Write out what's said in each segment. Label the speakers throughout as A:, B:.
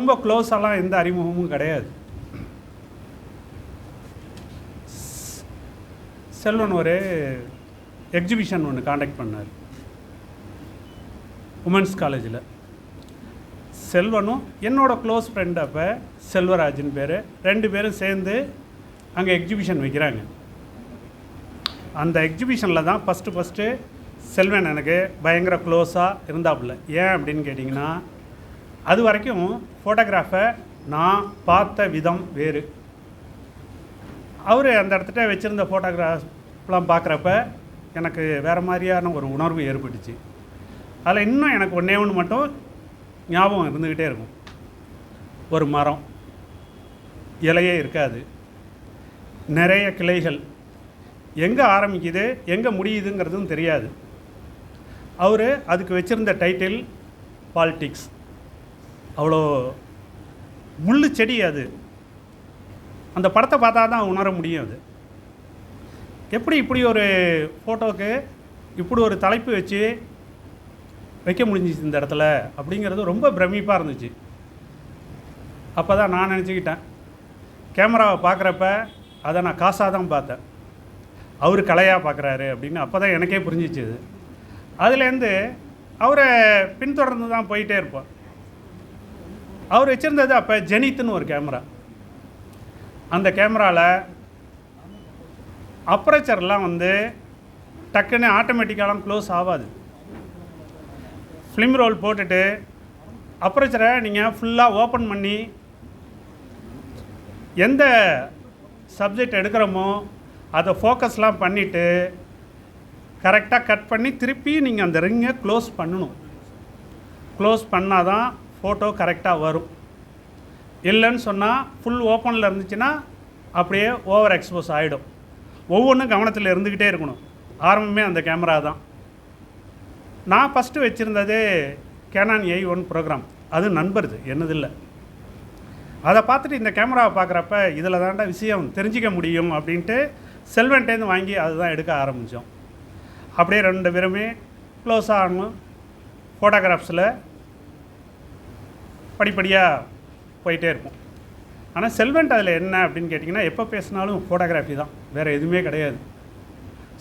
A: ரொம்ப க்ளோஸாலாம் எந்த அறிமுகமும் கிடையாது. செல்வன் ஒரு எக்ஸிபிஷன் ஒன்று காண்டாக்ட் பண்ணார். உமன்ஸ் காலேஜில் செல்வனும் என்னோட க்ளோஸ் ஃப்ரெண்ட் அப்போ செல்வராஜன் பேர். ரெண்டு பேரும் சேர்ந்து அங்கே எக்ஸிபிஷன் வைக்கிறாங்க. அந்த எக்ஸிபிஷனில் தான் ஃபஸ்ட்டு ஃபஸ்ட்டு செல்வன் எனக்கு பயங்கர க்ளோஸாக இருந்தாப்புல. ஏன் அப்படின்னு கேட்டிங்கன்னா அது வரைக்கும் ஃபோட்டோகிராஃபை நான் பார்த்த விதம் வேறு. அவர் அந்த இடத்துல வச்சுருந்த ஃபோட்டோகிராஃப்லாம் பார்க்குறப்ப எனக்கு வேறு மாதிரியான ஒரு உணர்வு ஏற்பட்டுச்சு. அதில் இன்னும் எனக்கு ஒன்றே ஒன்று மட்டும் ஞாபகம் இருந்துக்கிட்டே இருக்கும். ஒரு மரம். இலையே இருக்காது. நிறைய கிளைகள். எங்கே ஆரம்பிக்குது எங்கே முடியுதுங்கிறதும் தெரியாது. அவர் அதுக்கு வச்சுருந்த டைட்டில் பாலிட்டிக்ஸ் அவ்வளோ முள்ளு செடி அது. அந்த படத்தை பார்த்தா தான் உணர முடியும் அது. எப்படி இப்படி ஒரு ஃபோட்டோவுக்கு இப்படி ஒரு தலைப்பு வச்சு வைக்க முடிஞ்சிச்சு இந்த இடத்துல அப்படிங்கிறது ரொம்ப பிரமிப்பாக இருந்துச்சு. அப்போ தான் நான் நினச்சிக்கிட்டேன். கேமராவை பார்க்குறப்ப அதை நான் காசாக தான் பார்த்தேன். அவர் கலையாக பார்க்குறாரு அப்படின்னு அப்போ தான் எனக்கே புரிஞ்சிச்சு அது. அதுலேருந்து அவரை பின்தொடர்ந்து தான் போயிட்டே இருப்போம். அவர் வச்சுருந்தது அப்போ ஜெனித்துன்னு ஒரு கேமரா அந்த கேமராவில் அப்ரேச்சர்லாம் வந்து டக்குன்னு ஆட்டோமேட்டிக்காலாம் க்ளோஸ் ஆகாது. ஃபிலிம் ரோல் போட்டுட்டு அப்ரேச்சரை நீங்கள் ஃபுல்லாக ஓப்பன் பண்ணி எந்த சப்ஜெக்ட் எடுக்கிறோமோ அதை ஃபோக்கஸ்லாம் பண்ணிவிட்டு கரெக்டாக கட் பண்ணி திருப்பி நீங்கள் அந்த ரிங்கை க்ளோஸ் பண்ணணும். க்ளோஸ் பண்ணால் தான் ஃபோட்டோ கரெக்டாக வரும். இல்லைன்னு சொன்னால் ஃபுல் ஓப்பனில் இருந்துச்சுன்னா அப்படியே ஓவர் எக்ஸ்போஸ் ஆகிடும் ஒவ்வொன்றும் கவனத்தில் இருந்துக்கிட்டே இருக்கணும். ஆரம்பமே அந்த கேமரா தான். நான் ஃபஸ்ட்டு வச்சுருந்தது கேனான் ஏ ஒன் ப்ரோக்ராம் அது நண்பருது என்னது இல்லை அதை பார்த்துட்டு இந்த கேமராவை பார்க்குறப்ப இதில் தாண்டா விஷயம் தெரிஞ்சிக்க முடியும் அப்படின்ட்டு செல்வன்ட்டேருந்து வாங்கி அதுதான் எடுக்க ஆரம்பித்தோம் அப்படியே ரெண்டு பேருமே க்ளோஸாக ஆகணும் ஃபோட்டோகிராஃப்ஸில் படிப்படியாக போயிட்டே இருப்போம் ஆனால் செல்வெண்ட் அதில் என்ன அப்படின்னு கேட்டிங்கன்னா எப்போ பேசினாலும் ஃபோட்டோகிராஃபி தான். வேறு எதுவுமே கிடையாது.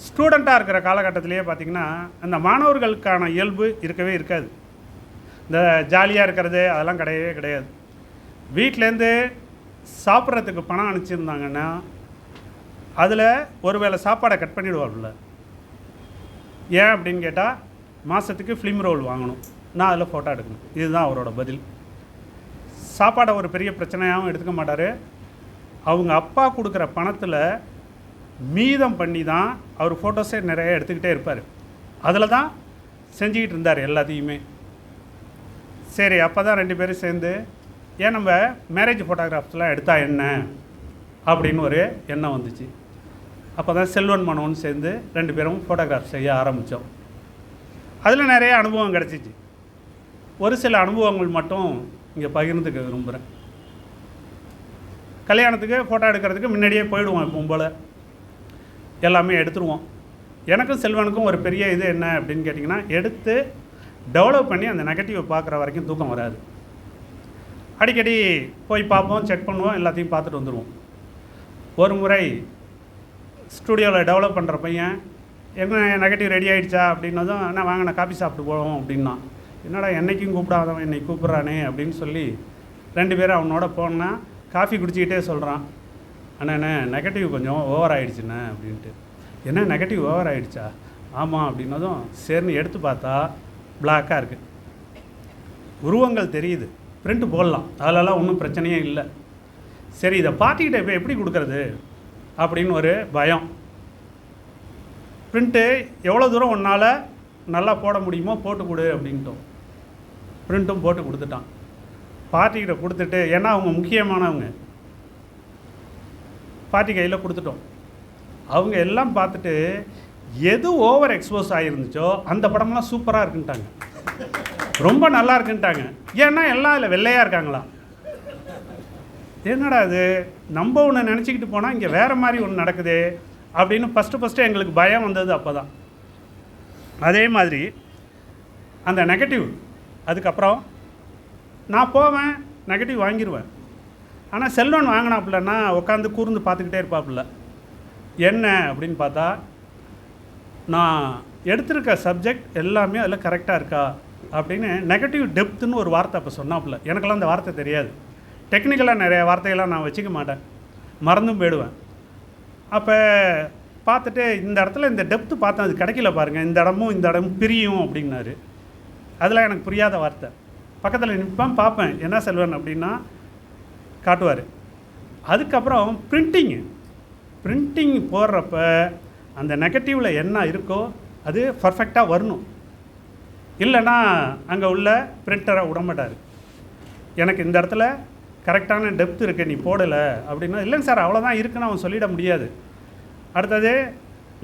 A: ஸ்டூடெண்ட்டாக இருக்கிற காலகட்டத்திலேயே பார்த்திங்கன்னா அந்த மாணவர்களுக்கான இயல்பு இருக்கவே இருக்காது. இந்த ஜாலியாக இருக்கிறது அதெல்லாம் கிடையவே கிடையாது. வீட்டிலேருந்து சாப்பிட்றதுக்கு பணம் அனுப்பிச்சிருந்தாங்கன்னா அதில் ஒருவேளை சாப்பாடை கட் பண்ணிவிடுவாள்ல ஏன் அப்படின்னு கேட்டால் மாதத்துக்கு ஃபிலிம் ரோல் வாங்கணும். நான் அதில் ஃபோட்டோ எடுக்கணும். இதுதான் அவரோட பதில். சாப்பாடை ஒரு பெரிய பிரச்சனையாகவும் எடுத்துக்க மாட்டார். அவங்க அப்பா கொடுக்குற பணத்தில் மீதம் பண்ணி தான் அவர் ஃபோட்டோஸே நிறைய எடுத்துக்கிட்டே இருப்பார். அதில் தான் செஞ்சுக்கிட்டு இருந்தார் எல்லாத்தையுமே. சரி அப்போ தான் ரெண்டு பேரும் சேர்ந்து ஏன் நம்ம மேரேஜ் ஃபோட்டோகிராஃப்ஸ்லாம் எடுத்தா என்ன? அப்படின்னு ஒரு எண்ணம் வந்துச்சு. அப்போ தான் செல்வன் மனோன்னு சேர்ந்து ரெண்டு பேரும் ஃபோட்டோகிராஃப் செய்ய ஆரம்பித்தோம் அதில் நிறைய அனுபவம் கிடச்சிச்சு. ஒரு சில அனுபவங்கள் மட்டும் இங்கே பகிர்ந்துக்க விரும்புகிறேன் கல்யாணத்துக்கு ஃபோட்டோ எடுக்கிறதுக்கு முன்னாடியே போயிடுவோம் இப்போ போல். எல்லாமே எடுத்துருவோம். எனக்கும் செல்வனுக்கும் ஒரு பெரிய இது என்ன அப்படின்னு கேட்டிங்கன்னா எடுத்து டெவலப் பண்ணி அந்த நெகட்டிவை பார்க்குற வரைக்கும் தூக்கம் வராது. அடிக்கடி போய் பார்ப்போம் செக் பண்ணுவோம் எல்லாத்தையும் பார்த்துட்டு வந்துடுவோம் ஒரு முறை ஸ்டூடியோவில் டெவலப் பண்ணுற பையன் என்ன நெகட்டிவ் ரெடி ஆகிடுச்சா அப்படின்னதும் என்ன வாங்க நான் சாப்பிட்டு போவோம் அப்படின்னா என்னடா என்றைக்கும் கூப்பிடாதவன் என்னை கூப்பிட்றானே அப்படின்னு சொல்லி ரெண்டு பேரும் அவனோட போனால் காஃபி குடிச்சிக்கிட்டே சொல்கிறான் அண்ணே நெகட்டிவ் கொஞ்சம் ஓவர் ஆகிடுச்சுண்ணே அப்படின்ட்டு. என்ன நெகட்டிவ் ஓவர் ஆகிடுச்சா ஆமாம் அப்படின்னதும் சரின்னு எடுத்து பார்த்தா பிளாக்காக இருக்குது உருவங்கள் தெரியுது. பிரிண்ட் போடலாம். அதிலலாம் ஒன்றும் பிரச்சனையே இல்லை. சரி இதை பார்ட்டிக்கிட்ட இப்போ எப்படி கொடுக்குறது? அப்படின்னு ஒரு பயம். பிரிண்ட்டு எவ்வளோ தூரம் உன்னால் நல்லா போட முடியுமோ போட்டு கொடு அப்படின்ட்டோம். பிரிண்ட்டும் போட்டு கொடுத்துட்டான். பார்ட்டிக்கிட்ட கொடுத்துட்டு ஏன்னா அவங்க முக்கியமானவங்க. பார்ட்டி கையில் கொடுத்துட்டோம். அவங்க எல்லாம் பார்த்துட்டு எது ஓவர் எக்ஸ்போஸ் ஆகிருந்துச்சோ அந்த படம்லாம் சூப்பராக இருக்குன்ட்டாங்க. ரொம்ப நல்லா இருக்குன்ட்டாங்க. ஏன்னா எல்லாம் அதில் வெள்ளையாக இருக்காங்களா? என்னடா இது? நம்ம ஒன்று நினச்சிக்கிட்டு போனால் இங்கே வேறு மாதிரி ஒன்று நடக்குது? அப்படின்னு ஃபஸ்ட்டு ஃபஸ்ட்டு எங்களுக்கு பயம் வந்தது அப்போ தான் அதே மாதிரி அந்த நெகட்டிவ் அதுக்கப்புறம் நான் போவேன் நெகட்டிவ் வாங்கிடுவேன் ஆனால் செல்வன் வாங்கினாப்புலன்னா உட்காந்து கூர்ந்து பார்த்துக்கிட்டே இருப்பாப்புல. என்ன அப்படின்னு பார்த்தா நான் எடுத்திருக்க சப்ஜெக்ட் எல்லாமே அதில் கரெக்டாக இருக்கா அப்படின்னு நெகட்டிவ் டெப்த்துன்னு ஒரு வார்த்தை அப்போ சொன்னாப்புல. எனக்கெல்லாம் அந்த வார்த்தை தெரியாது. டெக்னிக்கலாக நிறைய வார்த்தைகள்லாம் நான் வச்சுக்க மாட்டேன். மறந்தும் போயிடுவேன். அப்போ பார்த்துட்டு இந்த இடத்துல இந்த டெப்த்து பார்த்தேன் அது கிடைக்கல பாருங்கள் இந்த இடமும் இந்த இடமும் பிரியும் அப்படின்னாரு. அதெல்லாம் எனக்கு புரியாத வார்த்தை. பக்கத்தில் நிற்பேன் பார்ப்பேன் என்ன செல்வன் அப்படின்னா காட்டுவார். அதுக்கப்புறம் பிரிண்டிங்கு பிரிண்டிங் போடுறப்ப அந்த நெகட்டிவில் என்ன இருக்கோ அது பர்ஃபெக்டாக வரணும். இல்லைன்னா அங்கே உள்ள பிரிண்டரை விடமாட்டார் எனக்கு இந்த இடத்துல கரெக்டான டெப்த் இருக்குது நீ போடலை அப்படின்னா இல்லைங்க சார் அவ்வளோதான் இருக்குன்னு அவன் சொல்லிட முடியாது. அடுத்தது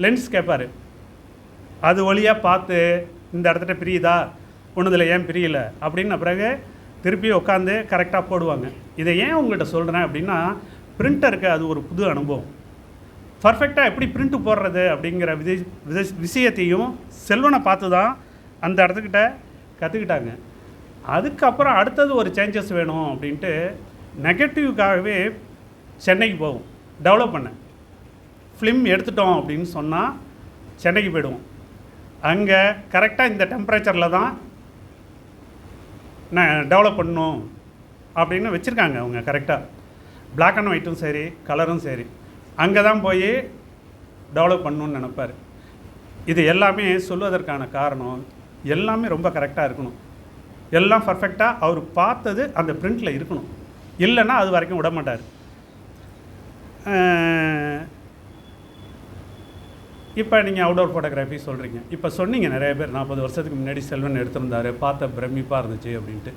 A: லென்ஸ் கேட்பார் அது வழியாக பார்த்து இந்த இடத்துல பிரியுதா? ஒன்றுதில் ஏன் பிரியல? அப்படின்ன பிறகு திருப்பி உட்காந்து கரெக்டாக போடுவாங்க. இதை ஏன் உங்கள்கிட்ட சொல்கிறேன் அப்படின்னா பிரிண்டருக்கு அது ஒரு புது அனுபவம். பர்ஃபெக்டாக எப்படி பிரிண்ட் போடுறது அப்படிங்கிற விதை விதை விஷயத்தையும் செல்வனை பார்த்து தான் அந்த இடத்துக்கிட்ட கற்றுக்கிட்டாங்க அதுக்கப்புறம் அடுத்தது ஒரு சேஞ்சஸ் வேணும் அப்படின்ட்டு நெகட்டிவ்க்காகவே சென்னைக்கு போவோம். டெவலப் பண்ணேன் ஃபிலிம் எடுத்துட்டோம் அப்படின்னு சொன்னால் சென்னைக்கு போயிடுவோம். அங்கே கரெக்டாக இந்த டெம்பரேச்சரில் தான் நான் டெவலப் பண்ணணும் அப்படின்னு வச்சுருக்காங்க அவங்க கரெக்டாக பிளாக் அண்ட் ஒயிட்டும் சரி கலரும் சரி. அங்கே தான் போய் டெவலப் பண்ணணும்னு நினப்பார். இது எல்லாமே சொல்வதற்கான காரணம் எல்லாமே ரொம்ப கரெக்டாக இருக்கணும். எல்லாம் பர்ஃபெக்டாக அவர் பார்த்தது அந்த பிரிண்டில் இருக்கணும். இல்லைன்னா அது வரைக்கும் விட மாட்டார் இப்போ நீங்கள் அவுடோர் ஃபோட்டோகிராஃபி சொல்கிறீங்க இப்போ சொன்னீங்க நிறைய பேர் நாற்பது வருஷத்துக்கு முன்னாடி செல்வன் எடுத்திருந்தாரு பார்த்த பிரமிப்பாக இருந்துச்சு அப்படின்ட்டு.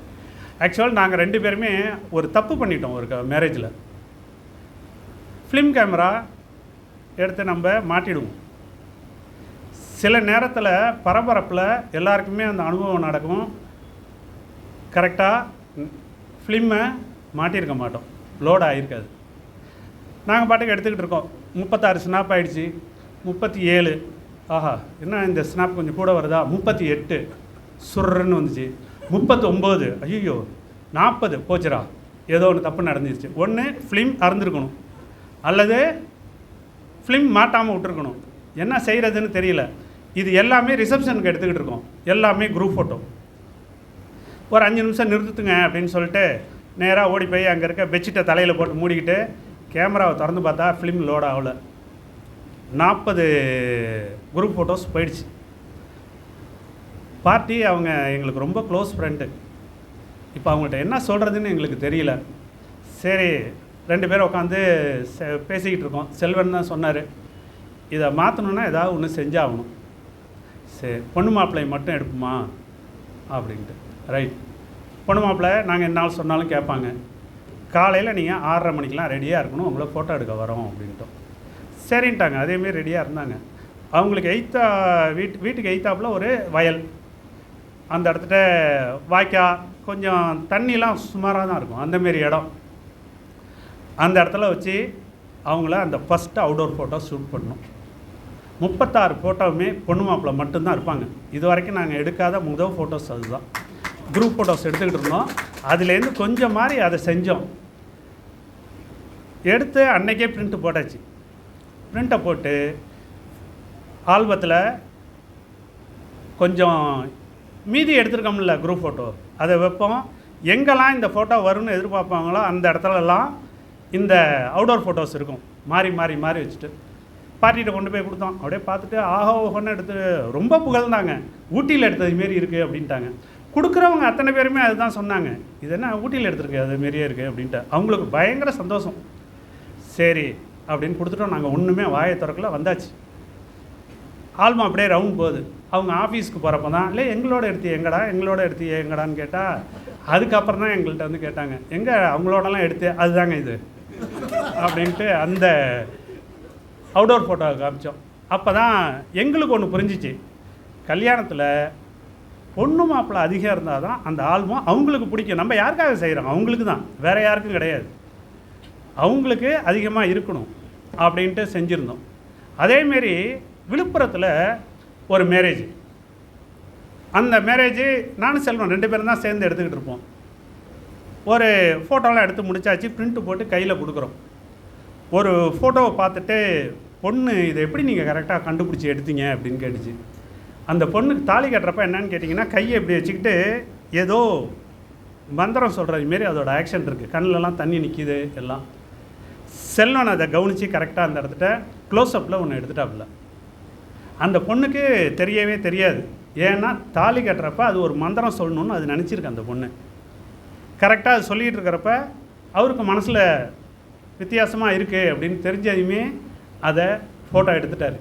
A: ஆக்சுவல் நாங்கள் ரெண்டு பேருமே ஒரு தப்பு பண்ணிட்டோம் ஒரு மேரேஜில் ஃபிலிம் கேமரா எடுத்து நம்ம மாட்டிடுவோம். சில நேரத்தில் பரபரப்பில் எல்லாருக்குமே அந்த அனுபவம் நடக்கும். கரெக்டாக ஃபிலிம்மை மாட்டியிருக்க மாட்டோம். லோட் ஆகிருக்காது நாங்கள் பாட்டுக்கு எடுத்துக்கிட்டு இருக்கோம். முப்பத்தாறு ஸ்னாப் ஆகிடுச்சி முப்பத்தி ஏழு. ஆஹா என்ன இந்த ஸ்னாப் கொஞ்சம் கூட வருதா? முப்பத்தி எட்டு. சுர்ன்னு வந்துச்சு. முப்பத்தொம்போது. ஐயோ நாற்பது. போச்சுரா ஏதோ ஒன்று தப்பு நடந்துருச்சு. ஒன்று ஃபிலிம் அறந்துருக்கணும். அல்லது ஃபிலிம் மாட்டாமல் விட்டுருக்கணும். என்ன செய்கிறதுன்னு தெரியல. இது எல்லாமே ரிசப்ஷனுக்கு எடுத்துக்கிட்டு இருக்கோம். எல்லாமே குரூப் ஃபோட்டோ ஒரு அஞ்சு நிமிஷம் நிறுத்துங்க அப்படின்னு சொல்லிட்டு நேராக ஓடி போய் அங்கே இருக்க பெட்ஷீட்டை தலையில் போட்டு மூடிக்கிட்டு கேமராவை திறந்து பார்த்தா ஃபிலிம் லோட் ஆகல. நாற்பது குரூப் ஃபோட்டோஸ் போயிடுச்சு. பார்ட்டி அவங்க எங்களுக்கு ரொம்ப க்ளோஸ் ஃப்ரெண்டு இப்போ அவங்கள்ட்ட என்ன சொல்கிறதுன்னு எங்களுக்கு தெரியல. சரி ரெண்டு பேரும் உட்காந்து செ- பேசிக்கிட்டு இருக்கோம். செல்வன் தான் சொன்னார். இதை மாற்றணுன்னா ஏதாவது ஒன்று செஞ்சாகணும். சரி பொண்ணு மாப்பிள்ளை மட்டும் எடுப்போமா? அப்படின்ட்டு. ரைட் பொண்ணு மாப்பிள்ளை நாங்கள் என்ன சொன்னாலும் கேட்பாங்க. காலையில் நீங்கள் ஆறரை மணிக்கெலாம் ரெடியாக இருக்கணும். உங்களை ஃபோட்டோ எடுக்க வரோம் அப்படின்ட்டோம். சரின்ட்டாங்க. அதேமாரி ரெடியாக இருந்தாங்க. அவங்களுக்கு எய்த்தா வீட்டு வீட்டுக்கு எய்த்தாப்புல ஒரு வயல். அந்த இடத்துல வாய்க்கா கொஞ்சம் தண்ணிலாம் சுமாராக தான் இருக்கும். அந்தமாரி இடம். அந்த இடத்துல வச்சு அவங்கள அந்த ஃபஸ்ட்டு அவுடோர் ஃபோட்டோ ஷூட் பண்ணோம் முப்பத்தாறு ஃபோட்டோவுமே பொண்ணு மாப்பிள்ளை மட்டும்தான் இருப்பாங்க. இது வரைக்கும் நாங்கள் எடுக்காத முதல் ஃபோட்டோஸ் அதுதான். குரூப் ஃபோட்டோஸ் எடுத்துக்கிட்டு இருந்தோம். அதுலேருந்து கொஞ்சம் மாதிரி அதை செஞ்சோம். எடுத்து அன்னைக்கே பிரிண்ட்டு போட்டாச்சு. பிரிண்ட்டை போட்டு ஆல்பத்தில் கொஞ்சம் மீதி எடுத்துருக்கோம்ல குரூப் ஃபோட்டோ அதை வைப்போம். எங்கெல்லாம் இந்த ஃபோட்டோ வரும்னு எதிர்பார்ப்பாங்களோ அந்த இடத்துலலாம் இந்த அவுடோர் ஃபோட்டோஸ் இருக்கும். மாறி மாறி மாறி வச்சுட்டு. பார்ட்டிகிட்ட கொண்டு போய் கொடுத்தோம். அப்படியே பார்த்துட்டு ஆஹோ ஓஹோன்னு எடுத்து ரொம்ப புகழ்ந்தாங்க. ஊட்டியில் எடுத்தது மாரி இருக்குது அப்படின்ட்டாங்க. கொடுக்குறவங்க அத்தனை பேருமே அதுதான் சொன்னாங்க. இது என்ன ஊட்டியில் எடுத்துருக்கு அது மாரியே இருக்குது அப்படின்ட்டு. அவங்களுக்கு பயங்கர சந்தோஷம். சரி அப்படின்னு கொடுத்துட்டோம். நாங்கள் ஒன்றுமே வாயை திறக்கல வந்தாச்சு. ஆல்மா அப்படியே ரவுண்ட் போகுது. அவங்க ஆஃபீஸ்க்கு போகிறப்ப தான் இல்லை எங்களோட எடுத்து எங்கடா எங்களோட எடுத்து எங்கடான்னு கேட்டால் அதுக்கப்புறம் தான் எங்கள்கிட்ட வந்து கேட்டாங்க. எங்கே அவங்களோடலாம் எடுத்து அதுதாங்க இது. அப்படின்ட்டு அந்த அவுடோர் ஃபோட்டோவை காமிச்சோம். அப்போ தான் எங்களுக்கு ஒன்று புரிஞ்சிச்சு. கல்யாணத்தில் பொண்ணு மாப்பிள்ளை அதிகம் இருந்தால் தான் அந்த ஆல்பம் அவங்களுக்கு பிடிக்கும். நம்ம யாருக்காக செய்கிறோம் அவங்களுக்கு தான் வேறு யாருக்கும் கிடையாது. அவங்களுக்கு அதிகமாக இருக்கணும். அப்படின்ட்டு செஞ்சுருந்தோம். அதேமாரி விழுப்புரத்தில் ஒரு மேரேஜ் அந்த மேரேஜ் நானும் செல்வன் ரெண்டு பேரும் தான் சேர்ந்து எடுத்துக்கிட்டு இருப்போம். ஒரு ஃபோட்டோலாம் எடுத்து முடிச்சாச்சு பிரிண்ட்டு போட்டு கையில் கொடுக்குறோம். ஒரு ஃபோட்டோவை பார்த்துட்டு பொண்ணு இதை எப்படி நீங்கள் கரெக்டாக கண்டுபிடிச்சி எடுத்தீங்க? அப்படின்னு கேட்டுச்சு. அந்த பொண்ணுக்கு தாலி கட்டுறப்ப என்னன்னு கேட்டிங்கன்னா கையை இப்படி வச்சுக்கிட்டு ஏதோ மந்திரம் சொல்கிறது மாரி அதோட ஆக்ஷன் இருக்குது கண்ணிலலாம் தண்ணி நிற்கிது எல்லாம். செல்வன் அதை கவனித்து கரெக்டாக அந்த இடத்துல க்ளோஸ்அப்பில் ஒன்று எடுத்துட்டாப்புல. அந்த பொண்ணுக்கு தெரியவே தெரியாது. ஏன்னா தாலி கட்டுறப்ப அது ஒரு மந்திரம் சொல்லணும்னு அது நினச்சிருக்கு அந்த பொண்ணு. கரெக்டாக அது சொல்லிகிட்டு இருக்கிறப்ப அவருக்கு மனசில் வித்தியாசமாக இருக்குது அப்படின்னு தெரிஞ்சதுமே அதை ஃபோட்டோ எடுத்துட்டாரு.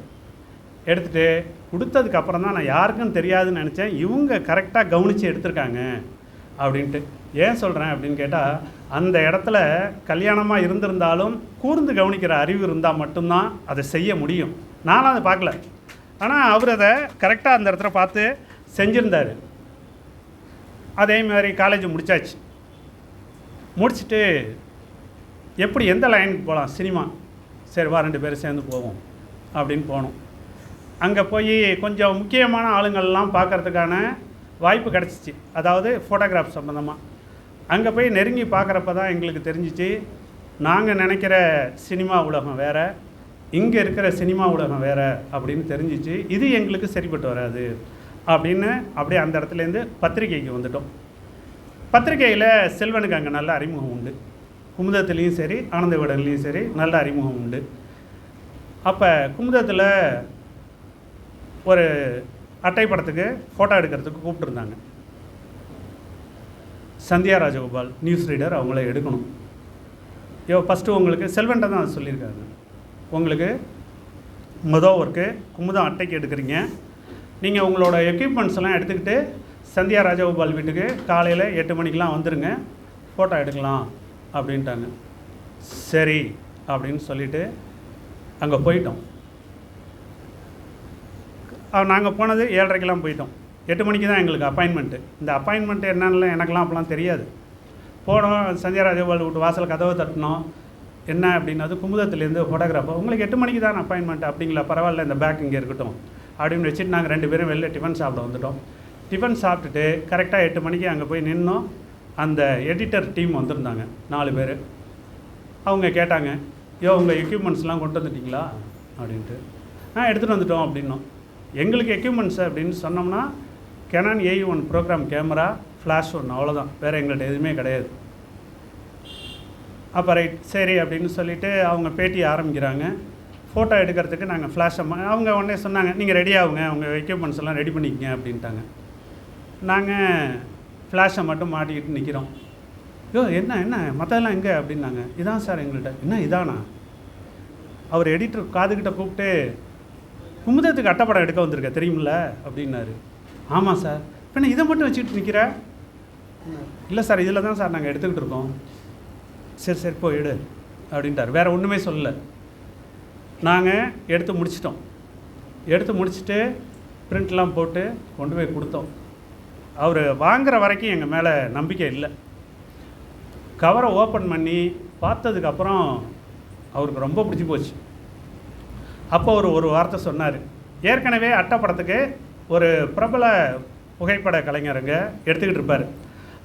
A: எடுத்துகிட்டு கொடுத்ததுக்கப்புறம் தான் நான் யாருக்கும் தெரியாதுன்னு நினச்சேன். இவங்க கரெக்டாக கவனித்து எடுத்திருக்காங்க. அப்படின்ட்டு. ஏன் சொல்கிறேன் அப்படின்னு கேட்டால் அந்த இடத்துல கல்யாணமாக இருந்திருந்தாலும் கூர்ந்து கவனிக்கிற அறிவு இருந்தால் மட்டும்தான் அதை செய்ய முடியும். நானும் அதை பார்க்கல. ஆனால் அவர் அதை கரெக்டாக அந்த இடத்துல பார்த்து செஞ்சுருந்தார். அதே மாதிரி காலேஜ் முடிச்சாச்சு. முடிச்சுட்டு எப்படி எந்த லைனுக்கு போகலாம் சினிமா. சரி வா ரெண்டு பேரும் சேர்ந்து போவோம் அப்படின்னு போனோம். அங்கே போய் கொஞ்சம் முக்கியமான ஆளுங்கள்லாம் பார்க்கறதுக்கான வாய்ப்பு கிடச்சிச்சு. அதாவது ஃபோட்டோகிராஃப் சம்மந்தமாக அங்கே போய் நெருங்கி பார்க்குறப்ப தான் எங்களுக்கு தெரிஞ்சிச்சு நாங்கள் நினைக்கிற சினிமா உலகம் வேறு இங்கே இருக்கிற சினிமா உலகம் வேறு அப்படின்னு தெரிஞ்சிச்சு. இது எங்களுக்கு சரிப்பட்டு வராது அப்படின்னு அப்படியே அந்த இடத்துலேருந்து பத்திரிக்கைக்கு வந்துட்டோம். பத்திரிக்கையில் செல்வனுக்கு அங்கே நல்ல அறிமுகம் உண்டு. குமுதத்துலேயும் சரி ஆனந்த விடன்லேயும் சரி நல்ல அறிமுகம் உண்டு. அப்போ குமுதத்தில் ஒரு அட்டை படத்துக்கு ஃபோட்டோ எடுக்கிறதுக்கு கூப்பிட்டுருந்தாங்க. சந்தியா ராஜகோபால் நியூஸ் ரீடர் அவங்கள எடுக்கணும். யோ ஃபஸ்ட்டு உங்களுக்கு செல்வன்ட்ட தான் அது சொல்லியிருக்காங்க உங்களுக்கு மொதல் ஒர்க்கு குமுதம் அட்டைக்கு எடுக்கிறீங்க. நீங்கள் உங்களோட எக்யூப்மெண்ட்ஸ் எல்லாம் எடுத்துக்கிட்டு சந்தியா ராஜகோபால் வீட்டுக்கு காலையில் எட்டு மணிக்கெலாம் வந்துடுங்க ஃபோட்டோ எடுக்கலாம் அப்படின்ட்டாங்க. சரி அப்படின்னு சொல்லிவிட்டு அங்கே போயிட்டோம். நாங்கள் போனது ஏழரைக்கெல்லாம் போயிட்டோம். எட்டு மணிக்கு தான் எங்களுக்கு அப்பாயின்மெண்ட்டு இந்த அப்பாயின்மெண்ட் என்னன்னு எனக்கெல்லாம் அப்போலாம் தெரியாது. போனோம் சந்தியா ராஜகோபால் விட்டு வாசல் கதவை தட்டினோம். என்ன அப்படின்னது குமுதத்துலேருந்து ஃபோட்டோகிராஃபர் உங்களுக்கு எட்டு மணிக்கு தான் அப்பாயின்மெண்ட் அப்படிங்களா? பரவாயில்ல இந்த பேக் இங்கே இருக்கட்டும். அப்படின்னு வச்சுட்டு நாங்கள் ரெண்டு பேரும் வெளில டிஃபன் சாப்பிட வந்துட்டோம். டிஃபன் சாப்பிட்டுட்டு கரெக்டாக எட்டு மணிக்கு அங்கே போய் நின்னோம். அந்த எடிட்டர் டீம் வந்திருந்தாங்க நாலு பேர். அவங்க கேட்டாங்க யோ உங்கள் எக்யூப்மெண்ட்ஸ்லாம் கொண்டு வந்துட்டீங்களா? அப்படின்ட்டு. ஆ எடுத்துகிட்டு வந்துட்டோம் அப்படின்னோம். எங்களுக்கு எக்யூப்மெண்ட்ஸ் அப்படின்னு சொன்னோம்னா Canon AE one program camera flash ஒன்று அவ்வளோதான் வேறு எங்கள்கிட்ட எதுவுமே கிடையாது. அப்போ ரைட் சரி அப்படின்னு சொல்லிவிட்டு அவங்க பேட்டி ஆரம்பிக்கிறாங்க. ஃபோட்டோ எடுக்கிறதுக்கு நாங்கள் ஃப்ளாஷை அவங்க உடனே சொன்னாங்க நீங்கள் ரெடி ஆகுங்க உங்கள் எக்யூப்மெண்ட்ஸ் எல்லாம் ரெடி பண்ணிக்கங்க அப்படின்ட்டாங்க. நாங்கள் ஃப்ளாஷை மட்டும் மாட்டிக்கிட்டு நிற்கிறோம் யோ என்ன என்ன மற்றதெல்லாம் எங்கே? அப்படின்னாங்க. இதான் சார் எங்கள்கிட்ட என்ன இதானா? அவர் எடிட்டர் காதுகிட்ட கூப்பிட்டு குமுதத்துக்கு அட்டைப்படம் எடுக்க வந்திருக்க தெரியுமில்ல அப்படின்னாரு. ஆமாம் சார். பின்ன இதை மட்டும் வச்சுக்கிட்டு நிற்கிற இல்லை சார் இதில் தான் சார் நாங்கள் எடுத்துக்கிட்டு இருக்கோம். சரி சரி போ எடு அப்படின்ட்டார். வேறு ஒன்றுமே சொல்லலை. நாங்கள் எடுத்து முடிச்சிட்டோம். எடுத்து முடிச்சுட்டு பிரிண்ட்லாம் போட்டு கொண்டு போய் கொடுத்தோம். அவர் வாங்குற வரைக்கும் எங்கள் மேலே நம்பிக்கை இல்லை. கவரை ஓப்பன் பண்ணி பார்த்ததுக்கப்புறம் அவருக்கு ரொம்ப பிடிச்சி போச்சு. அப்போ ஒரு ஒரு வார்த்தை சொன்னார். ஏற்கனவே அட்டப்படத்துக்கு ஒரு பிரபல புகைப்பட கலைஞருங்க எடுத்துக்கிட்டு இருப்பார்.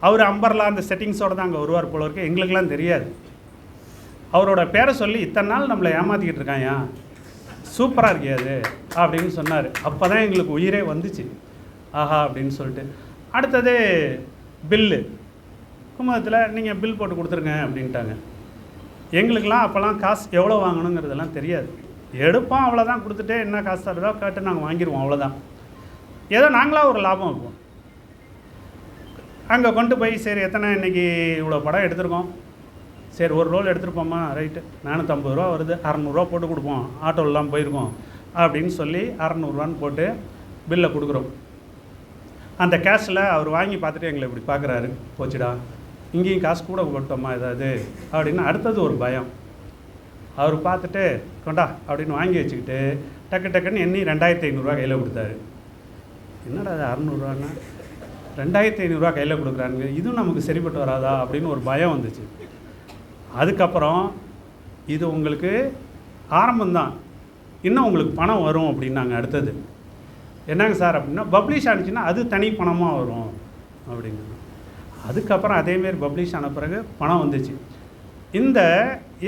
A: அவர் அம்பர்லாம் அந்த செட்டிங்ஸோடு தான் அங்கே வருவார் போல இருக்கு. எங்களுக்கெல்லாம் தெரியாது. அவரோட பேரை சொல்லி இத்தனை நாள் நம்மளை ஏமாற்றிக்கிட்டு இருக்காயா சூப்பராக இருக்கே அது அப்படின்னு சொன்னார். அப்போ தான் எங்களுக்கு உயிரே வந்துச்சு. ஆஹா அப்படின்னு சொல்லிட்டு. அடுத்தது பில்லு. குமுதத்தில் நீங்கள் பில் போட்டு கொடுத்துருங்க அப்படின்ட்டாங்க. எங்களுக்கெல்லாம் அப்போல்லாம் காசு எவ்வளோ வாங்கணுங்கிறதெல்லாம் தெரியாது. எடுப்போம் அவ்வளோதான் கொடுத்துட்டு என்ன காசு தருதோ கேட்டு நாங்கள் வாங்கிடுவோம் அவ்வளோதான் ஏதோ நாங்களாக ஒரு லாபம் வைப்போம். அங்கே கொண்டு போய் சரி எத்தனை இன்றைக்கி இவ்வளோ படம் எடுத்திருக்கோம்? சரி ஒரு ரோல் எடுத்துருப்போம்மா ரைட்டு நானூற்றம்பது ரூபா வருது. அறநூறுவா போட்டு கொடுப்போம். ஆட்டோலலாம் போயிருக்கோம். அப்படின்னு சொல்லி அறநூறுவான்னு போட்டு பில்லை கொடுக்குறோம். அந்த கேஷில் அவர் வாங்கி பார்த்துட்டு எங்களை இப்படி பார்க்குறாரு. போச்சுடா. இங்கேயும் காசு கூட கொடுத்தோம்மா ஏதாவது? அப்படின்னு அடுத்தது ஒரு பயம். அவர் பார்த்துட்டு கொண்டா அப்படின்னு வாங்கி வச்சுக்கிட்டு டக்கு டக்குன்னு எண்ணி ரெண்டாயிரத்தி ஐநூறுரூவா கையில் கொடுத்தாரு. என்னடா அது அறநூறுவான்னா? ரெண்டாயிரத்தி ஐநூறுரூவா கையில் கொடுக்குறாங்க இதுவும் நமக்கு சரிப்பட்டு வராதா? அப்படின்னு ஒரு பயம் வந்துச்சு. அதுக்கப்புறம் இது உங்களுக்கு ஆரம்பம்தான். இன்னும் உங்களுக்கு பணம் வரும் அப்படின்னாங்க அடுத்தது. என்னங்க சார்? அப்படின்னா பப்ளிஷ் ஆனிச்சுன்னா அது தனி பணமாக வரும் அப்படின்னு அதுக்கப்புறம் அதேமாரி பப்ளிஷ் ஆன பிறகு பணம் வந்துச்சு. இந்த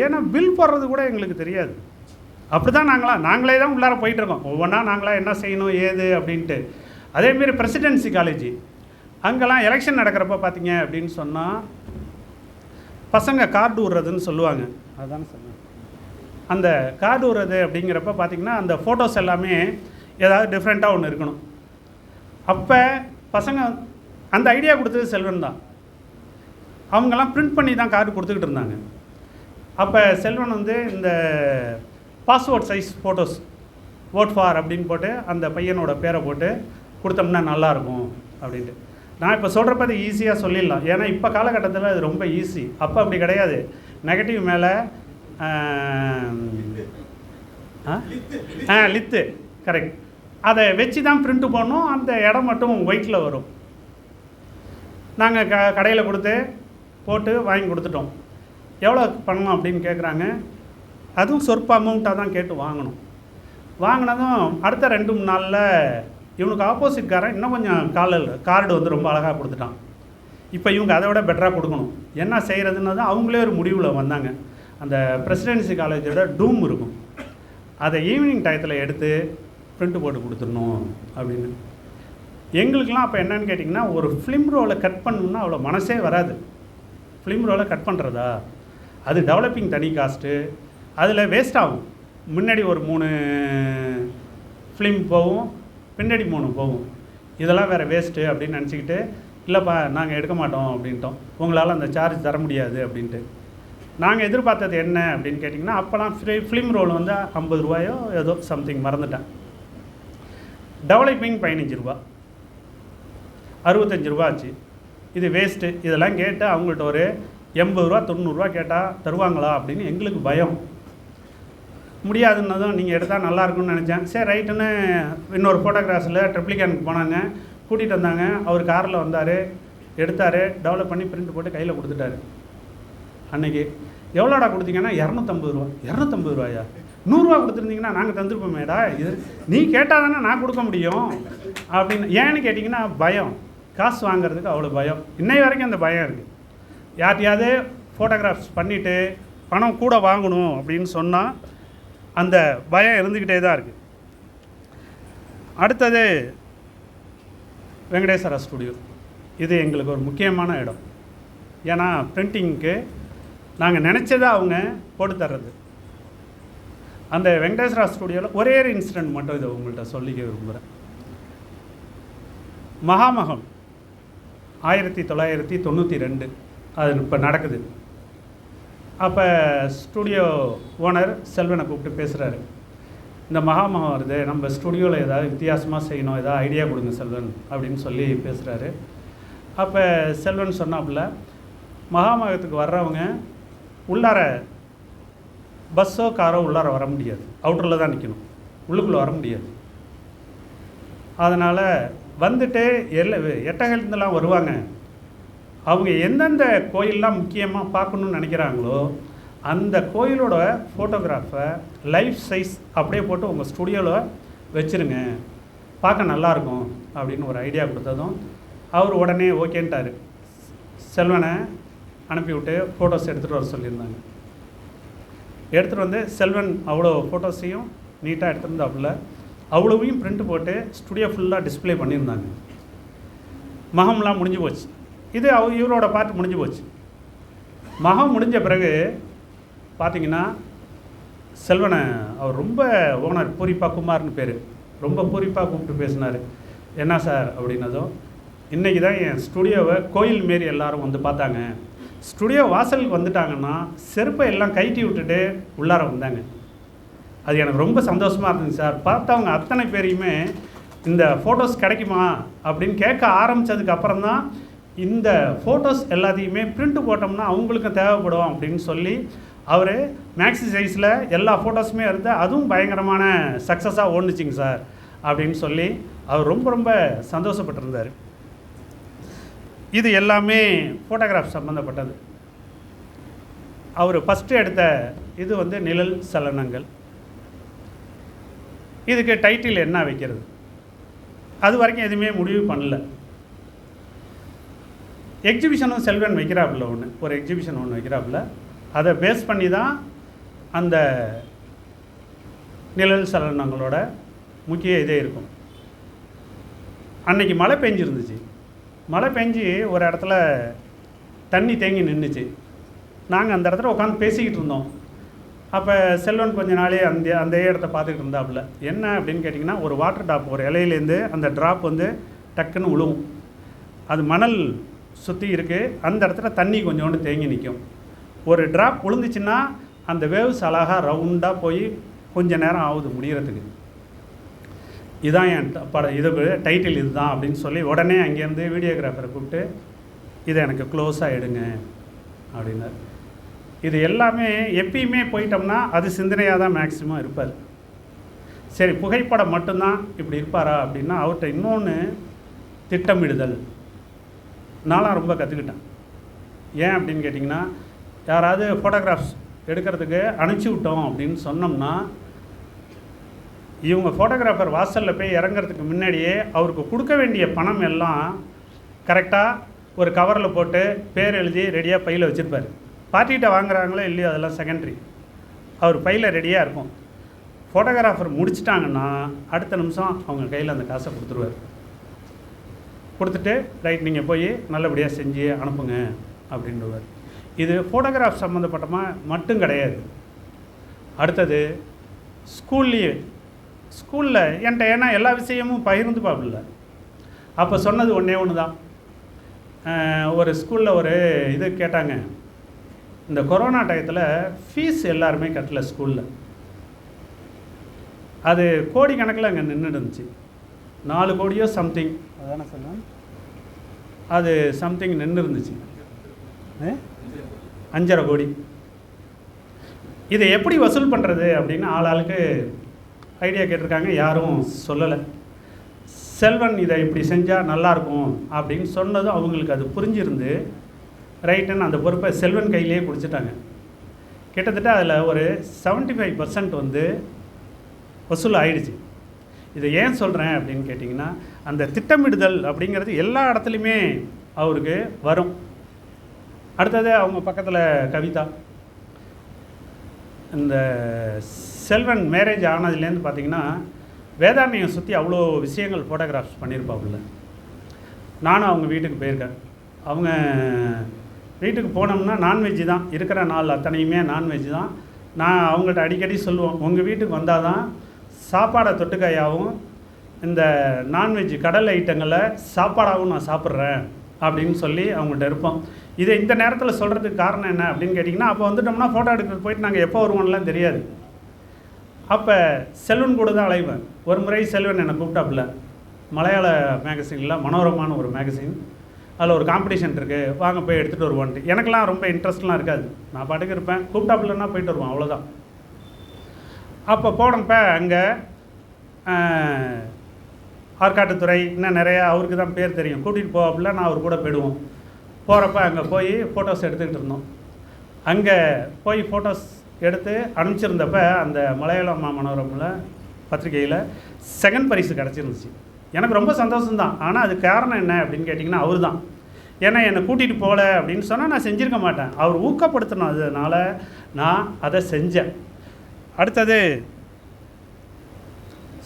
A: ஏன்னா பில் போடுறது கூட எங்களுக்கு தெரியாது. அப்படி தான் நாங்களா நாங்களே தான் உள்ளார போயிட்டுருக்கோம். ஒவ்வொன்றா நாங்களாம் என்ன செய்யணும் ஏது அப்படின்ட்டு. அதேமாரி பிரசிடென்சி காலேஜ் அங்கெல்லாம் எலெக்ஷன் நடக்கிறப்ப பார்த்தீங்க அப்படின்னு சொன்னால் பசங்க கார்டு விடுறதுன்னு சொல்லுவாங்க. அதுதானே சொன்னேன். அந்த கார்டு விடுறது அப்படிங்கிறப்ப பார்த்தீங்கன்னா அந்த ஃபோட்டோஸ் எல்லாமே ஏதாவது டிஃப்ரெண்ட்டாக ஒன்று இருக்கணும். அப்போ பசங்க அந்த ஐடியா கொடுத்தது செல்வன் தான். அவங்கெல்லாம் பிரிண்ட் பண்ணி தான் கார்டு கொடுத்துக்கிட்டு இருந்தாங்க. அப்போ செல்வன் வந்து இந்த பாஸ்போர்ட் சைஸ் ஃபோட்டோஸ் ஓட் ஃபார் அப்படின்னு போட்டு அந்த பையனோட பேரை போட்டு கொடுத்தோம்னா நல்லாயிருக்கும் அப்படின்ட்டு. நான் இப்போ சொல்கிறப்ப அது ஈஸியாக சொல்லிடலாம். ஏன்னா இப்போ காலகட்டத்தில் அது ரொம்ப ஈஸி அப்போ அப்படி கிடையாது. நெகட்டிவ் மேலே ஆ? ஆ லித்து கரெக்ட் அதை வச்சு தான் பிரிண்ட்டு போடணும். அந்த இடம் மட்டும் ஒயிட்டில் வரும். நாங்கள் க கடையில் கொடுத்து போட்டு வாங்கி கொடுத்துட்டோம். எவ்வளோ பண்ணணும் அப்படின்னு கேட்குறாங்க அதுவும் சொற்ப அமௌண்ட்டாக தான் கேட்டு வாங்கணும். வாங்கினதும் அடுத்த ரெண்டு மூணு நாளில் இவனுக்கு ஆப்போசிட்காரன் இன்னும் கொஞ்சம் காலில் கார்டு வந்து ரொம்ப அழகாக கொடுத்துட்டான். இப்போ இவங்க அதை விட பெட்டராக கொடுக்கணும். என்ன செய்கிறதுன்னு தான் அவங்களே ஒரு முடிவில் வந்தாங்க. அந்த பிரசிடென்சி காலேஜோட டூம் இருக்கும். அதை ஈவினிங் டயத்தில் எடுத்து பிரிண்ட் போட்டு கொடுத்துடணும் அப்படின்னு. எங்களுக்கெலாம் அப்போ என்னன்னு கேட்டிங்கன்னா ஒரு ஃபிலிம் ரோலை கட் பண்ணணும்னா அவ்வளோ மனசே வராது. ஃபிலிம் ரோலை கட் பண்ணுறதா அது டெவலப்பிங் தனி காஸ்ட்டு அதில் வேஸ்ட் ஆகும். முன்னாடி ஒரு மூணு ஃபிலிம் போகும் பின்னாடி மூணு போகும். இதெல்லாம் வேறு வேஸ்ட்டு அப்படின்னு நினச்சிக்கிட்டு இல்லைப்பா நாங்கள் எடுக்க மாட்டோம் அப்படின்ட்டோம். உங்களால் அந்த சார்ஜ் தர முடியாது அப்படின்ட்டு. நாங்கள் எதிர்பார்த்தது என்ன அப்படின்னு கேட்டிங்கன்னா அப்போலாம் ஃப்ரீ ஃபிலிம் ரோல் வந்து ஐம்பது ரூபாயோ ஏதோ சம்திங் மறந்துட்டேன். டெவலப்பிங் பதினஞ்சு ரூபா. அறுபத்தஞ்சு ரூபா ஆச்சு. இது வேஸ்ட்டு இதெல்லாம் கேட்டு அவங்கள்ட்ட ஒரு எண்பது ரூபா தொண்ணூறுரூவா கேட்டால் தருவாங்களா அப்படின்னு எங்களுக்கு பயம். முடியாதுன்னதும் நீங்கள் எடுத்தால் நல்லா இருக்கும்னு நினச்சேன். சரி ரைட்டுன்னு இன்னொரு ஃபோட்டோகிராஃபில் ட்ரிப்ளிகேனுக்கு போனாங்க. கூட்டிகிட்டு வந்தாங்க. அவர் காரில் வந்தார். எடுத்தார். டெவலப் பண்ணி பிரிண்ட் போட்டு கையில் கொடுத்துட்டாரு. அன்னைக்கு எவ்வளோடா கொடுத்தீங்கன்னா இரநூத்தம்பது ரூபா. இரநூத்தம்பது ரூபாயா? நூறுரூவா கொடுத்துருந்தீங்கன்னா நாங்கள் தந்துருப்போமேடா. இது நீ கேட்டால் தானே நான் கொடுக்க முடியும்? அப்படின்னு ஏன்னு கேட்டிங்கன்னா பயம். காசு வாங்குறதுக்கு அவ்வளோ பயம். இன்னை வரைக்கும் அந்த பயம் இருக்குது யார்ட்டையாவது ஃபோட்டோகிராஃப்ஸ் பண்ணிவிட்டு பணம் கூட வாங்கணும் அப்படின்னு சொன்னால் அந்த பயம் இருந்துக்கிட்டே தான் இருக்குது அடுத்தது வெங்கடேஸ்வரா ஸ்டுடியோ இது எங்களுக்கு ஒரு முக்கியமான இடம். ஏன்னா பிரிண்டிங்க்கு நாங்கள் நினச்சதை அவங்க போட்டு தர்றது. அந்த வெங்கடேஸ்வரா ஸ்டுடியோவில் ஒரே ஒரு இன்சிடெண்ட் மட்டும் இதை உங்கள்கிட்ட சொல்லிக்க விரும்புகிறேன் மகாமகம் ஆயிரத்தி தொள்ளாயிரத்தி தொண்ணூற்றி ரெண்டு. அது இப்போ நடக்குது. அப்போ ஸ்டுடியோ ஓனர் செல்வனை கூப்பிட்டு பேசுகிறாரு இந்த மகாமகம் வருது நம்ம ஸ்டுடியோவில் ஏதாவது வித்தியாசமாக செய்யணும் ஏதாவது ஐடியா கொடுங்க செல்வன் அப்படின்னு சொல்லி பேசுகிறாரு அப்போ செல்வன் சொன்னாப்புல மகாமகத்துக்கு வர்றவங்க உள்ளார பஸ்ஸோ காரோ உள்ளார வர முடியாது. அவுட்டரில் தான் நிற்கணும் உள்ளுக்குள்ளே வர முடியாது. அதனால் வந்துட்டு எல்ல எட்டகத்துலாம் வருவாங்க. அவங்க எந்தெந்த கோயிலெலாம் முக்கியமாக பார்க்கணுன்னு நினைக்கிறாங்களோ அந்த கோயிலோட ஃபோட்டோகிராஃபை லைஃப் சைஸ் அப்படியே போட்டு உங்கள் ஸ்டுடியோவில் வச்சுருங்க. பார்க்க நல்லாயிருக்கும் அப்படின்னு ஒரு ஐடியா கொடுத்ததும் அவர் உடனே ஓகேன்ட்டார். செல்வனை அனுப்பிவிட்டு ஃபோட்டோஸ் எடுத்துகிட்டு வர சொல்லியிருந்தாங்க. எடுத்துகிட்டு வந்து செல்வன் அவ்வளோ ஃபோட்டோஸையும் நீட்டாக எடுத்துருந்தாப்புல அவ்வளோவையும் பிரிண்ட் போட்டு ஸ்டுடியோ ஃபுல்லாக டிஸ்ப்ளே பண்ணியிருந்தாங்க. மகம்லாம் முடிஞ்சு போச்சு. இது அவ இவரோட பார்ட் முடிஞ்சு போச்சு. மகம் முடிஞ்ச பிறகு பார்த்தீங்கன்னா செல்வனை அவர் ரொம்ப ஓனர். பூரிப்பா குமார்னு பேர். ரொம்ப பூரிப்பாக கூப்பிட்டு பேசினார். என்ன சார் அப்படின்னதும் இன்றைக்கி தான் என் ஸ்டுடியோவை கோயில் மாரி எல்லாரும் வந்து பார்த்தாங்க. ஸ்டுடியோ வாசலுக்கு வந்துட்டாங்கன்னா செருப்பை எல்லாம் கைட்டி விட்டுட்டு உள்ளார வந்தாங்க. அது எனக்கு ரொம்ப சந்தோஷமாக இருந்துச்சு சார். பார்த்தவங்க அத்தனை பேரையுமே இந்த ஃபோட்டோஸ் கிடைக்குமா? அப்படின்னு கேட்க ஆரம்பித்ததுக்கு அப்புறம் தான் இந்த ஃபோட்டோஸ் எல்லாத்தையுமே பிரிண்ட் போட்டோம்னா அவங்களுக்கும் தேவைப்படும் அப்படின்னு சொல்லி அவர் மேக்ஸி சைஸில் எல்லா ஃபோட்டோஸுமே இருந்து அதுவும் பயங்கரமான சக்ஸஸாக ஓடுச்சுங்க சார் அப்படின்னு சொல்லி அவர் ரொம்ப ரொம்ப சந்தோஷப்பட்டிருந்தார். இது எல்லாமே ஃபோட்டோகிராஃப் சம்மந்தப்பட்டது அவர் ஃபஸ்ட்டு எடுத்த இது வந்து நிழல் சலனங்கள். இதுக்கு டைட்டில் என்ன வைக்கிறது? அது வரைக்கும் எதுவுமே முடிவு பண்ணல. எக்ஸிபிஷனும் செல்வன் வைக்கிறாப்புல ஒன்று ஒரு எக்ஸிபிஷன் ஒன்று வைக்கிறாப்புல. அதை பேஸ் பண்ணி தான் அந்த நிழல் சலனங்களோட முக்கிய இதே இருக்கும். அன்னைக்கு மழை பெஞ்சிருந்துச்சு. மழை பெஞ்சு ஒரு இடத்துல தண்ணி தேங்கி நின்றுச்சு நாங்கள் அந்த இடத்துல உட்காந்து பேசிக்கிட்டு இருந்தோம். அப்போ செல்வன் கொஞ்ச நாளே அந்த அந்த இடத்த பார்த்துக்கிட்டு இருந்தாப்புல. என்ன அப்படின்னு கேட்டிங்கன்னா ஒரு வாட்டர் டாப் ஒரு இலையிலேருந்து அந்த ட்ராப் வந்து டக்குன்னு விழுவும் அது மணல் சுற்றி இருக்குது அந்த இடத்துல தண்ணி கொஞ்சோண்டு தேங்கி நிற்கும் ஒரு ட்ராப் விழுந்துச்சுன்னா அந்த வேவ்ஸ் அழகாக ரவுண்டாக போய் கொஞ்ச நேரம் ஆகுது முடிகிறதுக்கு இதான் என் ட- படம் இது டைட்டில் இதுதான் அப்படின்னு சொல்லி உடனே அங்கேருந்து வீடியோகிராஃபரை கூப்பிட்டு இதை எனக்கு க்ளோஸாக எடுங்க அப்படின்னார். இது எல்லாமே எப்பயுமே போயிட்டோம்னா அது சிந்தனையாக தான் மேக்சிமம் இருப்பார். சரி புகைப்படம் மட்டும்தான் இப்படி இருப்பாரா அப்படின்னா அவர்கிட்ட இன்னொன்று திட்டமிடுதல். நான்லாம் ரொம்ப கற்றுக்கிட்டேன் ஏன் அப்படின்னு கேட்டிங்கன்னா யாராவது ஃபோட்டோகிராஃப்ஸ் எடுக்கிறதுக்கு அனுப்பிச்சி விட்டோம் அப்படின்னு சொன்னோம்னா இவங்க ஃபோட்டோகிராஃபர் வாசலில் போய் இறங்குறதுக்கு முன்னாடியே அவருக்கு கொடுக்க வேண்டிய பணம் எல்லாம் கரெக்டாக ஒரு கவரில் போட்டு பேர் எழுதி ரெடியாக பையில் வச்சுருப்பார். பார்ட்டிகிட்ட வாங்குறாங்களோ இல்லையோ அதெல்லாம் செகண்டரி அவர் பையில் ரெடியாக இருக்கும். ஃபோட்டோகிராஃபர் முடிச்சிட்டாங்கன்னா அடுத்த நிமிஷம் அவங்க கையில் அந்த காசை கொடுத்துருவார். கொடுத்துட்டு ரைட் நீங்கள் போய் நல்லபடியாக செஞ்சு அனுப்புங்க அப்படின்றவர். இது ஃபோட்டோகிராஃப் சம்மந்தப்பட்டமாக மட்டும் கிடையாது. அடுத்தது ஸ்கூல்லேயே ஸ்கூலில் என்கிட்ட ஏன்னா எல்லா விஷயமும் பகிர்ந்து பார்க்கல அப்போ சொன்னது ஒன்றே ஒன்று தான் ஒரு ஸ்கூலில் ஒரு இது கேட்டாங்க. இந்த கொரோனா டயத்தில் ஃபீஸ் எல்லாருமே கட்டல ஸ்கூலில் அது கோடிக்கணக்கில் அங்கே நின்றுட்டு இருந்துச்சு. நாலு கோடியோ சம்திங்
B: அதானே சொல்லுவேன்
A: அது சம்திங் நின்று இருந்துச்சு அஞ்சரை கோடி. இதை எப்படி வசூல் பண்ணுறது அப்படின்னு ஆள் ஆளுக்கு ஐடியா கேட்டிருக்காங்க. யாரும் சொல்லலை. செல்வன் இதை இப்படி செஞ்சால் நல்லாயிருக்கும் அப்படின்னு சொன்னதும் அவங்களுக்கு அது புரிஞ்சிருந்து ரைட்டுன்னு அந்த பொறுப்பை செல்வன் கையிலேயே கொடுத்துட்டாங்க. கிட்டத்தட்ட அதில் ஒரு 75% ஃபைவ் பர்சன்ட் வந்து வசூல் ஆயிடுச்சு இதை ஏன் சொல்கிறேன் அப்படின்னு கேட்டிங்கன்னா அந்த திட்டமிடுதல் அப்படிங்கிறது எல்லா இடத்துலையுமே அவருக்கு வரும். அடுத்தது அவங்க பக்கத்தில் கவிதா. இந்த செல்வன் மேரேஜ் ஆனதுலேருந்து பார்த்தீங்கன்னா வேதாரண்யம் சுற்றி அவ்வளோ விஷயங்கள் ஃபோட்டோகிராஃப்ஸ் பண்ணியிருப்பாப்புல. நானும் அவங்க வீட்டுக்கு போயிருக்கேன். அவங்க வீட்டுக்கு போனோம்னா நான்வெஜ் தான். இருக்கிற நாள் அத்தனையுமே நான்வெஜ் தான். நான் அவங்கள்ட்ட அடிக்கடி சொல்லுவோம் உங்கள் வீட்டுக்கு வந்தால் தான் சாப்பாடை தொட்டுக்காயாகவும் இந்த நான்வெஜ் கடல் ஐட்டங்களை சாப்பாடாகவும் நான் சாப்பிட்றேன் அப்படின்னு சொல்லி அவங்கள்ட்ட இருப்போம். இதை இந்த நேரத்தில் சொல்கிறதுக்கு காரணம் என்ன அப்படின்னு கேட்டிங்கன்னா அப்போ வந்துட்டோம்னா ஃபோட்டோ எடுக்கிறது போயிட்டு நாங்கள் எப்போ வருவோம்லாம் தெரியாது. அப்போ செல்வன் கூட தான் அலைவேன். ஒரு முறை செல்வன் என்னை கூப்பிட்டாப்புல. மலையாள மேகசினில் மனோரமான ஒரு மேகசின் அதில் ஒரு காம்படிஷன் இருக்குது வாங்க போய் எடுத்துகிட்டு வருவான்ட்டு. எனக்கெல்லாம் ரொம்ப இன்ட்ரெஸ்ட்லாம் இருக்காது. நான் பாட்டுக்கு இருப்பேன். கூப்பிட்டாப்புலன்னா போயிட்டு வருவேன் அவ்வளோதான் அப்போ போனப்ப அங்கே ஆற்காட்டுத்துறை இன்னும் நிறையா அவருக்கு தான் பேர் தெரியும். கூட்டிகிட்டு போவாப்புல நான் அவர் கூட போயிடுவோம். போகிறப்ப அங்கே போய் ஃபோட்டோஸ் எடுத்துக்கிட்டு இருந்தோம். அங்கே போய் ஃபோட்டோஸ் எடுத்து அனுப்பிச்சிருந்தப்ப அந்த மலையாள மாமனோரமில் பத்திரிகையில் செகண்ட் பரிசு கிடச்சிருந்துச்சு. எனக்கு ரொம்ப சந்தோஷம்தான். ஆனால் அது காரணம் என்ன அப்படின்னு கேட்டிங்கன்னா அவர் தான் ஏன்னா என்னை கூட்டிகிட்டு போகல அப்படின்னு சொன்னால் நான் செஞ்சுருக்க மாட்டேன். அவர் ஊக்கப்படுத்தினதுனால நான் அதை செஞ்சேன். அடுத்தது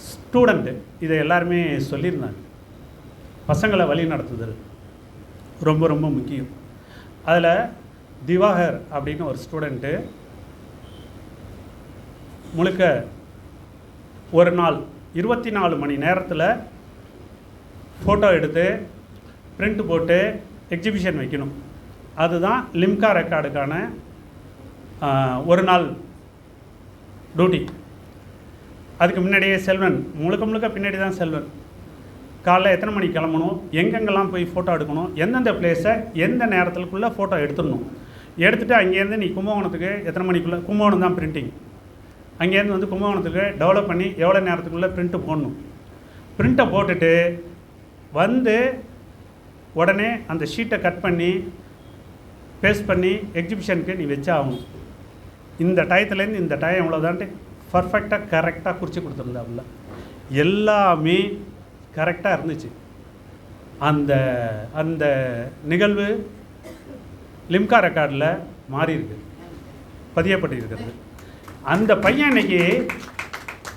A: ஸ்டூடெண்ட்டு இதை எல்லாருமே சொல்லியிருந்தாங்க. பசங்களை வழி நடத்துதல் ரொம்ப ரொம்ப முக்கியம். அதில் திவாகர் அப்படின்னு ஒரு ஸ்டூடெண்ட்டு முழுக்க ஒரு நாள் இருபத்தி நாலு மணி நேரத்தில் ஃபோட்டோ எடுத்து பிரிண்ட் போட்டு எக்ஸிபிஷன் வைக்கணும். அதுதான் லிம்கா ரெக்கார்டுக்கான ஒரு நாள் டியூட்டி அதுக்கு முன்னாடியே செல்வன். முழுக்க முழுக்க பின்னாடி தான் செல்வன். காலைல எத்தனை மணிக்கு கிளம்பணும்? எங்கெங்கெல்லாம் போய் ஃபோட்டோ எடுக்கணும்? எந்தெந்த பிளேஸை எந்த நேரத்துக்குள்ளே ஃபோட்டோ எடுத்துடணும்? எடுத்துகிட்டு அங்கேருந்து நீ கும்பகோணத்துக்கு எத்தனை மணிக்குள்ளே? கும்பகோணம் தான் பிரிண்டிங் அங்கேருந்து வந்து கும்பகோணத்துக்கு டெவலப் பண்ணி எவ்வளோ நேரத்துக்குள்ளே பிரிண்ட்டு போடணும்? பிரிண்ட்டை போட்டுட்டு வந்து உடனே அந்த ஷீட்டை கட் பண்ணி பேஸ்ட் பண்ணி எக்ஸிபிஷனுக்கு நீ வச்சாகணும். இந்த டயத்துலேருந்து இந்த டயம் இவ்வளோதான்ட்டு பர்ஃபெக்டாக கரெக்டாக குறித்து கொடுத்துருந்தாப்புல. எல்லாமே கரெக்டாக இருந்துச்சு. அந்த அந்த நிகழ்வு லிம்கா ரெக்கார்டில் மாறியிருக்கு. பதியப்பட்டிருக்கிறது. அந்த பையன் இன்னைக்கு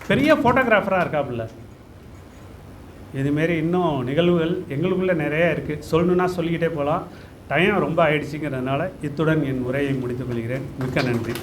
A: பெரிய ஃபோட்டோகிராஃபராக இருக்காப்புல. இதுமாரி இன்னும் நிகழ்வுகள் எங்களுக்குள்ளே நிறைய இருக்குது சொல்லணுன்னா சொல்லிக்கிட்டே போகலாம். டைம் ரொம்ப ஆயிடுச்சுங்கிறதுனால இத்துடன் என் உரையை முடித்துக் கொள்கிறேன். மிக்க நன்றி.